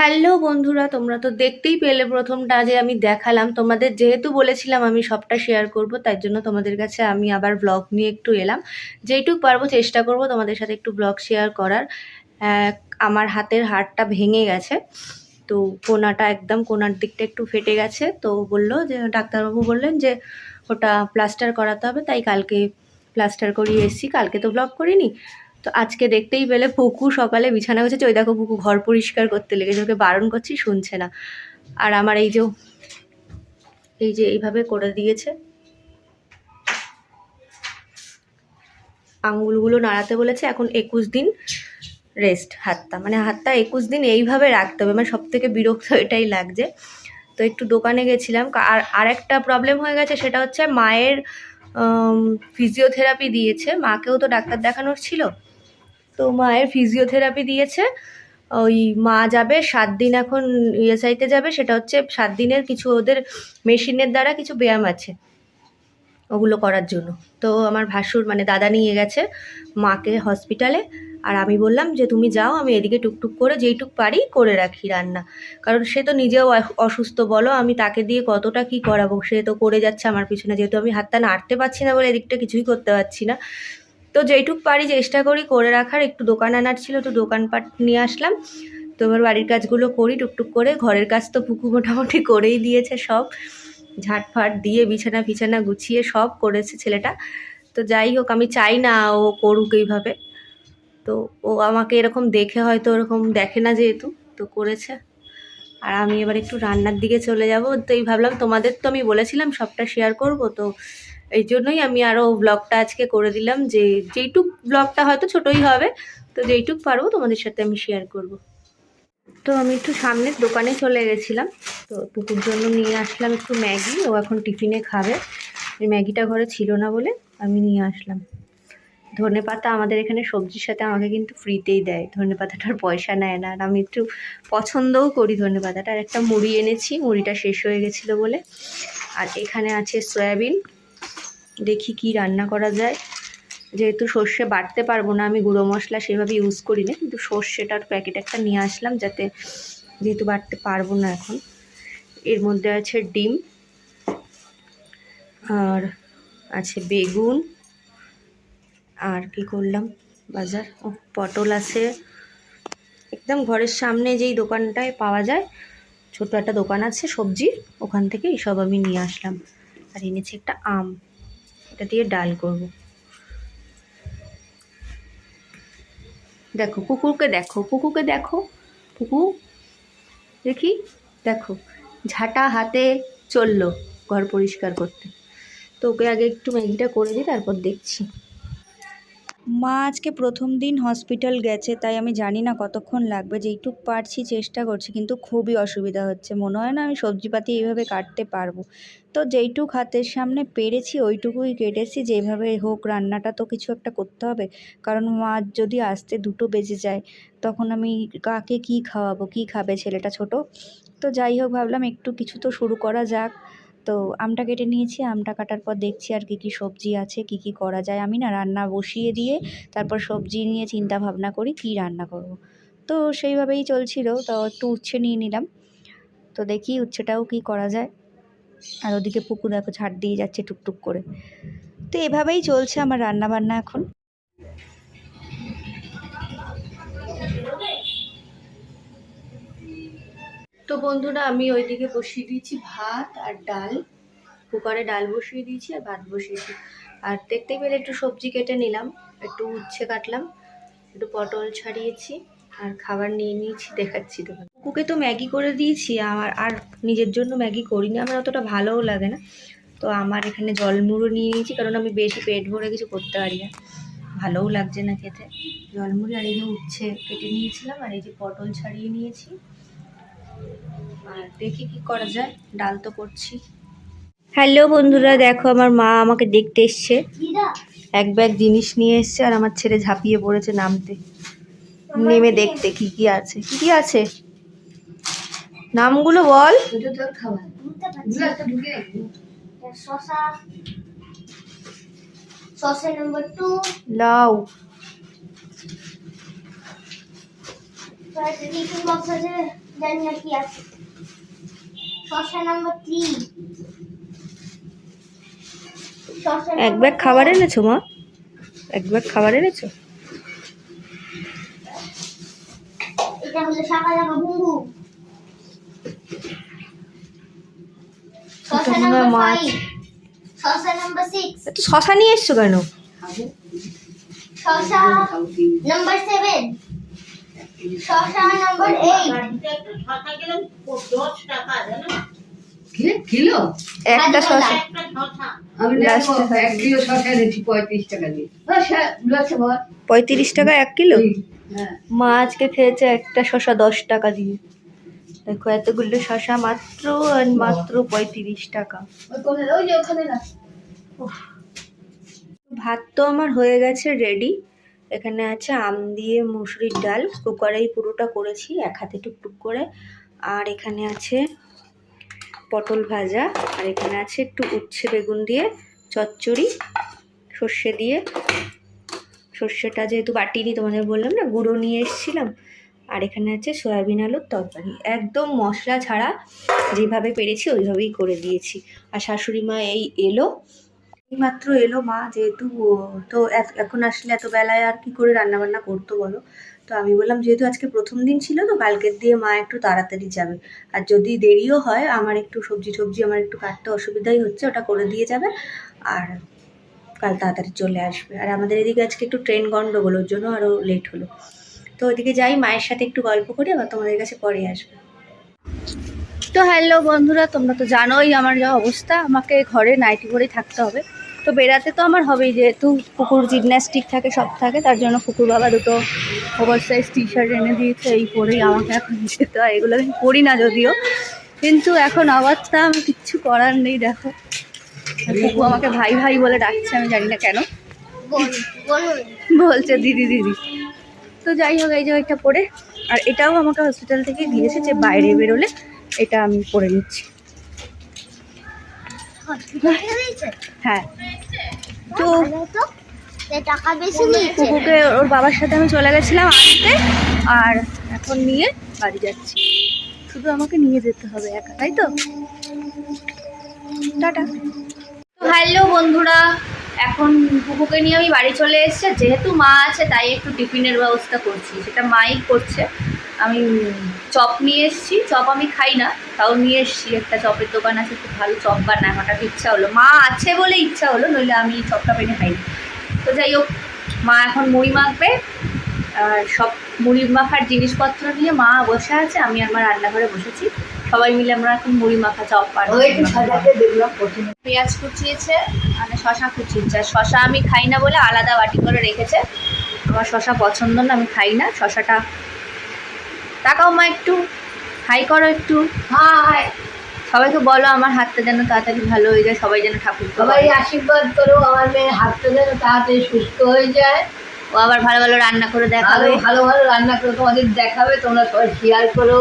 Hello বন্ধুরা, তোমরা তো দেখতেই পেলে প্রথমটা যে আমি দেখালাম। তোমাদের যেহেতু বলেছিলাম আমি সবটা শেয়ার করব, তাই জন্য তোমাদের কাছে আমি আবার ব্লগ নিয়ে একটু এলাম। যেইটুক পারব চেষ্টা করব তোমাদের সাথে একটু ব্লগ শেয়ার করার। আমার হাতের হাড়টা ভেঙে গেছে, তো কোনাটা একদম কোনার দিকটা একটু ফেটে গেছে। তো বলল যে, ডাক্তারবাবু বললেন যে, ওটা প্লাস্টার করাতে হবে, তাই কালকে প্লাস্টার করিয়ে এসেছি, কালকে তো ব্লগ করিনি। তো আজকে দেখতেই পেলে পুকু সকালে বিছানা গোছেছে ওই দেখো পুকু ঘর পরিষ্কার করতে লেগেছে, ওকে বারণ করছি শুনছে না। আর আমার এই যে এই যে এইভাবে করে দিয়েছে। আঙুলগুলো নাড়াতে বলেছে, এখন একুশ দিন রেস্ট হাতটা। মানে হাতটা একুশ দিন এইভাবে রাখতে হবে মানে সব থেকে বিরক্ত এটাই লাগছে। তো একটু দোকানে গেছিলাম আর আরেকটা প্রবলেম হয়ে গেছে, সেটা হচ্ছে মায়ের ফিজিওথেরাপি দিয়েছে। মাকেও তো ডাক্তার দেখানোর ছিল। তো মায়ের ফিজিওথেরাপি দিয়েছে। ওই মা যাবে, সাত দিন এখন ইএসআইতে যাবে, সেটা হচ্ছে সাত দিনের কিছু ওদের মেশিনের দ্বারা কিছু ব্যায়াম আছে, ওগুলো করার জন্য। তো আমার ভাসুর মানে দাদা নিয়ে গেছে মাকে হসপিটালে আর আমি বললাম যে, তুমি যাও, আমি এদিকে টুকটুক করে যেইটুক পারি করে রাখি রান্না। কারণ সে তো নিজেও অসুস্থ, বলো, আমি তাকে দিয়ে কতটা কি করাবো? সে তো করে যাচ্ছে আমার পিছনে, যেহেতু আমি হাতটা নাড়তে পারছি না বলে এদিকটা কিছুই করতে পারছি না। তো যেইটুক পারি চেষ্টা করি, করে রাখার। একটু দোকান আনার ছিল তো দোকানপাট নিয়ে আসলাম। তো এবার বাড়ির কাজগুলো করি, টুকটুক করে। ঘরের কাজ তো পুকু মোটামুটি করেই দিয়েছে সব। ঝাটফাট দিয়ে বিছানা ফিছানা গুছিয়ে সব করেছে ছেলেটা। তো যাই হোক, আমি চাই না ও করুক এইভাবে। তো ও আমাকে এরকম দেখে হয়তো ওরকম দেখে না যেহেতু, তো করেছে। আর আমি এবার একটু রান্নার দিকে চলে যাব। তো এই ভাবলাম তোমাদের তো আমি বলেছিলাম সবটা শেয়ার করব, তো এই জন্যই আমি আরও ব্লগটা আজকে করে দিলাম যে যেইটুক ব্লগটা হয়তো ছোটই হবে, তো যেইটুক পারব তোমাদের সাথে আমি শেয়ার করব। তো আমি একটু সামনের দোকানে চলে গেছিলাম, তো পুকুর জন্য নিয়ে আসলাম একটু ম্যাগি, ও এখন টিফিনে খাবে। ম্যাগিটা ঘরে ছিল না বলে আমি নিয়ে আসলাম। ধনে পাতা আমাদের এখানে সবজির সাথে আমাকে কিন্তু ফ্রিতেই দেয়, ধনে পাতাটার পয়সা নেয় না। আর আমি একটু পছন্দও করি ধনে পাতাটা, আর একটা মুড়ি এনেছি, মুড়িটা শেষ হয়ে গেছিল বলে। আর এখানে আছে সয়াবিন দেখি কি রান্না করা যায়। যেহেতু সর্ষে বাটতে পারব না, আমি গুঁড়ো মশলা সেভাবে ইউজ করি না কিন্তু সর্ষেটার প্যাকেট একটা নিয়ে আসলাম যাতে যেহেতু বাটতে পারব না এখন। এর মধ্যে আছে ডিম আর আছে বেগুন আর কি করলাম বাজার? ও পটল আছে। একদম ঘরের সামনে যেই দোকানটায় পাওয়া যায় ছোট একটা দোকান আছে সবজির, ওখান থেকে সব আমি নিয়ে আসলাম। আর এনেছি একটা আম। এটা দিয়ে ডাল করব। দেখো, কুকুরকে দেখো কুকুরকে দেখো কুকু দেখি, দেখো, ঝাঁটা হাতে চলল ঘর পরিষ্কার করতে। তো ওকে আগে একটু ম্যাগিটা করে দিই, তারপর দেখছি। মা আজকে প্রথম দিন হসপিটাল গেছে, তাই আমি জানি না কতক্ষণ লাগবে, যেইটুক পারছি চেষ্টা করছি, কিন্তু খুবই অসুবিধা হচ্ছে। মনে হয় না আমি সবজিপাতি এইভাবে কাটতে পারব। তো যেইটুক হাতের সামনে পেরেছি, ওইটুকুই কেটেছি, যেভাবে হোক রান্নাটা তো কিছু একটা করতে হবে। কারণ মা যদি আসতে দুটো বেজে যায়, তখন আমি কাকে কি খাওয়াবো, কি খাবে ছেলেটা ছোট? তো যাই হোক, ভাবলাম একটু কিছু তো শুরু করা যাক। তো আমটা কেটে নিয়েছি, আমটা কাটার পর দেখছি আর কি কি সবজি আছে, কি কি করা যায়। আমি না রান্না বসিয়ে দিয়ে তারপর সবজি নিয়ে চিন্তা ভাবনা করি কি রান্না করব। তো সেইভাবেই চলছিল, তো একটু উচ্ছে নিয়ে নিলাম। তো দেখি উচ্ছেটাও কি করা যায়। আর ওদিকে পুকুর দেখো ঝাড় দিয়ে যাচ্ছে টুকটুক করে। তো এভাবেই চলছে আমার রান্না বান্না এখন। তো বন্ধুরা, আমি ওইদিকে বসিয়ে দিয়েছি ভাত আর ডাল। কুকারে ডাল বসিয়ে দিয়েছি আর ভাত বসিয়েছি। আর দেখতেই পেলে একটু সবজি কেটে নিলাম, একটু উচ্ছে কাটলাম, একটু পটল ছাড়িয়েছি আর খাবার নিয়ে নিয়েছি, দেখাচ্ছি তো কুকুকে তো ম্যাগি করে দিয়েছি, আমার আর নিজের জন্য ম্যাগি করিনি, আমার অতটা ভালোও লাগে না। তো আমার এখানে জলমুড়ো নিয়ে নিয়েছি, কারণ আমি বেশি পেট ভরে কিছু করতে পারি না। ভালোও লাগছে না খেতে। জলমুড়ি আর এই যে উচ্ছে কেটে নিয়েছিলাম, আর এই যে পটল ছাড়িয়ে নিয়েছি। আর দেখি কি করা যায়। ডাল তো করছি। হ্যালো বন্ধুরা দেখো আমার মা আমাকে দেখতে এসছে। এক ব্যাগ জিনিস নিয়ে এসছে আর আমার ছেলে ঝাঁপিয়ে পড়েছে নামতে। নেমে দেখতে কি কি আছে। কি কি আছে? নামগুলো বল। লাউ। আছে জানি না কি আছে। শসা নাম্বার থ্রি এক ব্যাগ খাবার এনেছো মা? এক ব্যাগ খাবার এনেছো? এটা হলো শাকা লাগা নাম্বার মাছ। নাম্বার সিক্স শশা নিয়ে এসছো কেন? শসা নাম্বার সেভেন নাম্বার কিলো? একটা শশা। আমি। এক কিলো এনেছি পঁয়ত্রিশ টাকা দিয়ে। হ্যাঁ। পঁয়ত্রিশ এক কিলো? হ্যাঁ। মা আজকে খেয়েছে একটা শশা দশ টাকা দিয়ে। দেখো এতগুলো শশা মাত্র আর মাত্র পঁয়ত্রিশ টাকা। ওই যে ওখানে ভাত তো আমার হয়ে গেছে রেডি এখানে আছে আম দিয়ে মুসুরির ডাল। কুকারেই পুরোটা করেছি, এক হাতে টুকটুক করে। আর এখানে আছে পটল ভাজা। আর এখানে আছে একটু উচ্ছে বেগুন দিয়ে চচ্চড়ি, সর্ষে দিয়ে। সর্ষেটা যেহেতু বাটিনি, তোমাদের বললাম না, গুঁড়ো নিয়ে এসেছিলাম। আর এখানে আছে সয়াবিন আলুর তরকারি। একদম মশলা ছাড়া যেভাবে পেরেছি, ওইভাবেই করে দিয়েছি। আর শাশুড়ি মা এই এলো মাত্র এলো মা যেহেতু, তো এখন আসলে এত বেলায় আর কি করে রান্না বান্না করতো বলো? তো আমি বললাম, যেহেতু আজকে প্রথম দিন ছিল, তো কালকের দিয়ে মা একটু তাড়াতাড়ি যাবে। আর যদি দেরিও হয়, আমার একটু সবজি টবজি আমার একটু কাটতে অসুবিধাই হচ্ছে, ওটা করে দিয়ে যাবে। আর কাল তাড়াতাড়ি চলে আসবে। আর আমাদের এদিকে আজকে একটু ট্রেন গন্ডগোল, ওর জন্য আরও লেট হলো। তো ওদিকে যাই, মায়ের সাথে একটু গল্প করি, আবার তোমাদের কাছে পরে আসবে। তো হ্যালো বন্ধুরা, তোমরা তো জানোই আমার যা অবস্থা। আমাকে ঘরে নাইটি পরেই থাকতে হবে। তো বেরাতে তো আমার হবেই, যেহেতু কুকুর জিমন্যাস্টিক থাকে, সব থাকে, তার জন্য কুকুর বাবা দুটো ওভার সাইজ টি শার্ট এনে দিয়েছে, এই পরেই আমাকে এখন যেতে হয়, এগুলো আমি পরি না যদিও। কিন্তু এখন অবস্থা আমি কিচ্ছু করার নেই, দেখো। কুকু আমাকে ভাই ভাই বলে ডাকছে, আমি জানি না কেন। বলছে, দিদি দিদি। তো যাই হোক, এই যে এটা পরে, আর এটাও আমাকে হসপিটাল থেকে দিয়েছে যে বাইরে বেরোলে, এটা আমি পরে নিচ্ছি। হ্যাঁ। তো টাকা বেশি কুকুকে ওর বাবার সাথে আমি চলে গেছিলাম আনতে আর এখন নিয়ে বাড়ি যাচ্ছি। শুধু আমাকে নিয়ে যেতে হবে একা তাই তো? টাটা। হ্যালো বন্ধুরা এখন কুকুকে নিয়ে আমি বাড়ি চলে এসেছি যেহেতু মা আছে তাই একটু টিফিনের ব্যবস্থা করছি। সেটা মাই করছে আমি চপ নিয়ে এসেছি। চপ আমি খাই না তাও নিয়ে এসেছি। একটা চপের দোকান আছে খুব ভালো চপ বানায়। হঠাৎ ইচ্ছা হলো। মা আছে বলে ইচ্ছা হলো নইলে আমি চপটা পেনে খাই। তো যাই হোক মা এখন মুড়ি মাখবে। আর সব মুড়ি মাখার জিনিসপত্র নিয়ে মা বসে আছে আমি আমার রান্নাঘরে বসেছি। সবাই মিলে আমরা এখন মুড়ি মাখা চপ পেঁয়াজ কুচিয়েছে মানে শশা কুচিয়েছে। আর শশা আমি খাই না বলে আলাদা বাটি করে রেখেছে। আমার শশা পছন্দ না আমি খাই না। শশাটা তাকাও মা একটু। হাই করো একটু। হাই। সবাইকে বলো আমার হাতটা যেন তাড়াতাড়ি ভালো হয়ে যায় সবাই যেন ঠাকুর সবাই আশীর্বাদ করো আমার মেয়ের হাতটা যেন তাড়াতাড়ি সুস্থ হয়ে যায়। ও আবার ভালো ভালো রান্না করে দেখাবে। ভালো ভালো রান্না করে তোমাদের দেখাবে তোমরা সবাই শেয়ার করো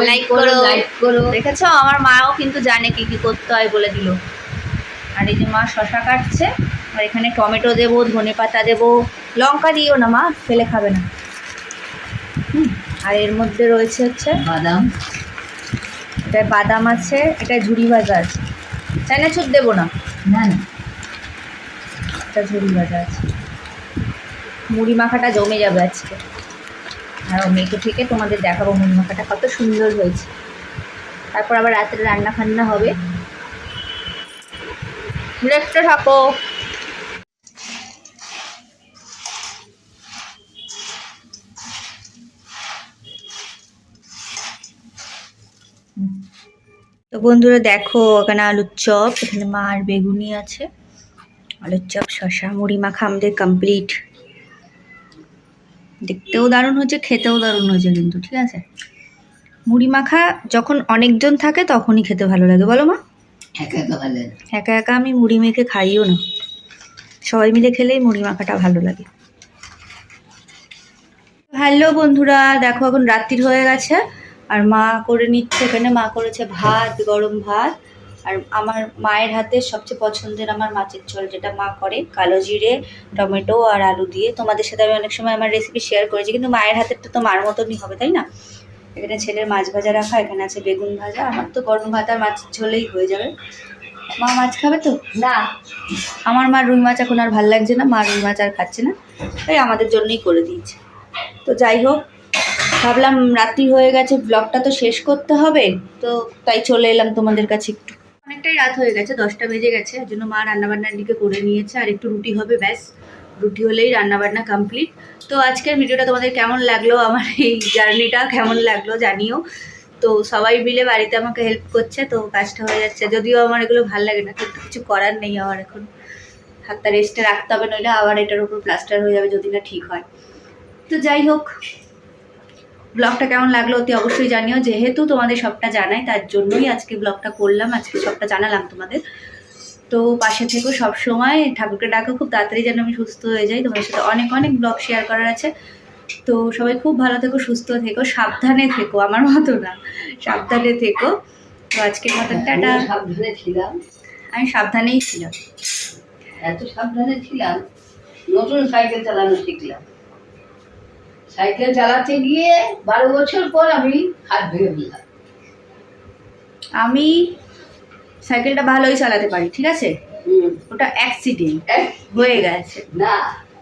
Like করো। লাইক করো। দেখেছ? আমার মাও কিন্তু জানে কি কি করতে হয় বলে দিল। আর এই যে মা শশা কাটছে আর এখানে টমেটো দেবো ধনে পাতা দেবো লঙ্কা দিও না মা ফেলে খাবে না। আর এর মধ্যে রয়েছে হচ্ছে বাদাম। এটা বাদাম আছে এটা ঝুড়ি ভাজা আছে। চাইনাচুর দেবো না। না না। এটা ঝুড়ি ভাজা আছে। মুড়ি মাখাটা জমে যাবে আজকে। আর মেয়েকে থেকে তোমাদের দেখাবো মুড়ি মাখাটা কত সুন্দর হয়েছে। তারপর আবার রাত্রে রান্না ফান্না হবে। দেখতে থাকো। বন্ধুরা দেখো এখানে আলুর চপ এখানে মা আর বেগুনি আছে। আলুর চপ শশা মুড়ি মাখা আমাদের কমপ্লিট দেখতেও দারুণ হয়েছে খেতেও দারুণ হয়েছে কিন্তু ঠিক আছে? মুড়ি মাখা যখন অনেকজন থাকে তখনই খেতে ভালো লাগে বলো মা। একা একা ভালো লাগে। একা একা আমি মুড়ি মেখে খাইও না। সবাই মিলে খেলেই মুড়ি মাখাটা ভালো লাগে। হ্যালো বন্ধুরা দেখো এখন রাত্রির হয়ে গেছে। আর মা করে নিচ্ছে এখানে মা করেছে ভাত গরম ভাত। আর আমার মায়ের হাতে সবচেয়ে পছন্দের আমার মাছের ঝোল যেটা মা করে কালো জিরে টমেটো আর আলু দিয়ে। তোমাদের সাথে আমি অনেক সময় আমার রেসিপি শেয়ার করেছি কিন্তু মায়ের হাতেরটা তো মার মতনই হবে তাই না? এখানে ছেলের মাছ ভাজা রাখা এখানে আছে বেগুন ভাজা। আমার তো গরম ভাত আর মাছ ঝোলেই হয়ে যাবে। মা মাছ খাবে তো? না। আমার মা রুই মাছ এখন আর ভালো লাগছে না মা রুই মাছ আর খাচ্ছে না। তাই আমাদের জন্যই করে দিয়েছে। তো যাই হোক ভাবলাম রাত্রি হয়ে গেছে ব্লগটা তো শেষ করতে হবে, তো তাই চলে এলাম তোমাদের কাছে একটু। অনেকটাই রাত হয়ে গেছে, দশটা বেজে গেছে, এর জন্য মা রান্নাবান্নার দিকে করে নিয়েছে, আর একটু রুটি হবে, ব্যাস। রুটি হলেই রান্নাবান্না কমপ্লিট তো আজকের ভিডিওটা তোমাদের কেমন লাগল, আমার এই জার্নিটা কেমন লাগল জানিও। তো সবাই মিলে বাড়িতে আমাকে হেল্প করছে, তো কাজটা হয়ে যাচ্ছে। যদিও আমার এগুলো ভালো লাগে না, কিন্তু কিছু করার নেই আমার এখন। হাতটা রেস্টে রাখতে হবে, নইলে আবার এটার উপর প্লাস্টার হয়ে যাবে যদি না ঠিক হয়। তো যাই হোক ব্লগটা কেমন লাগল অতি অবশ্যই জানিও। যেহেতু তোমাদের সবটা জানাই তার জন্যই আজকে ব্লগটা করলাম আজকে সবটা জানালাম তোমাদের। তো পাশে থেকো সব সময় ঠাকুরকে ডাকো খুব তাড়াতাড়ি যেন আমি সুস্থ হয়ে যাই। তোমাদের সাথে অনেক অনেক ব্লগ শেয়ার করার আছে। তো সবাই খুব ভালো থেকো সুস্থ থেকো সাবধানে থেকো আমার মতো না সাবধানে থেকো। তো আজকের মতন টাটা। সাবধানে ছিলাম। আমি সাবধানেই ছিলাম। এত সাবধানে ছিলাম নতুন সাইকেল চালানো শিখলাম। সাইকেল চালাতে গিয়ে বারো বছর পর আমি হাত ভেঙে ফেললাম। আমি সাইকেলটা ভালোই চালাতে পারি ঠিক আছে? ওটা অ্যাক্সিডেন্ট হয়ে গেছে। না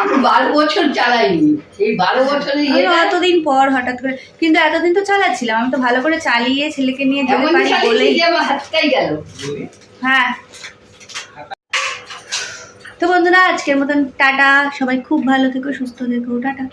আমি বারো বছর চালাইনি। এই বারো বছরে আমি অতদিন পর হঠাৎ করে কিন্তু এতদিন তো চালাচ্ছিলাম আমি তো ভালো করে চালিয়ে ছেলেকে নিয়ে যেতে পারি বলেই। আমার হাতটাই গেল। হ্যাঁ। তো বন্ধুরা আজকের মতন টাটা সবাই খুব ভালো থেকো সুস্থ থেকো টাটা।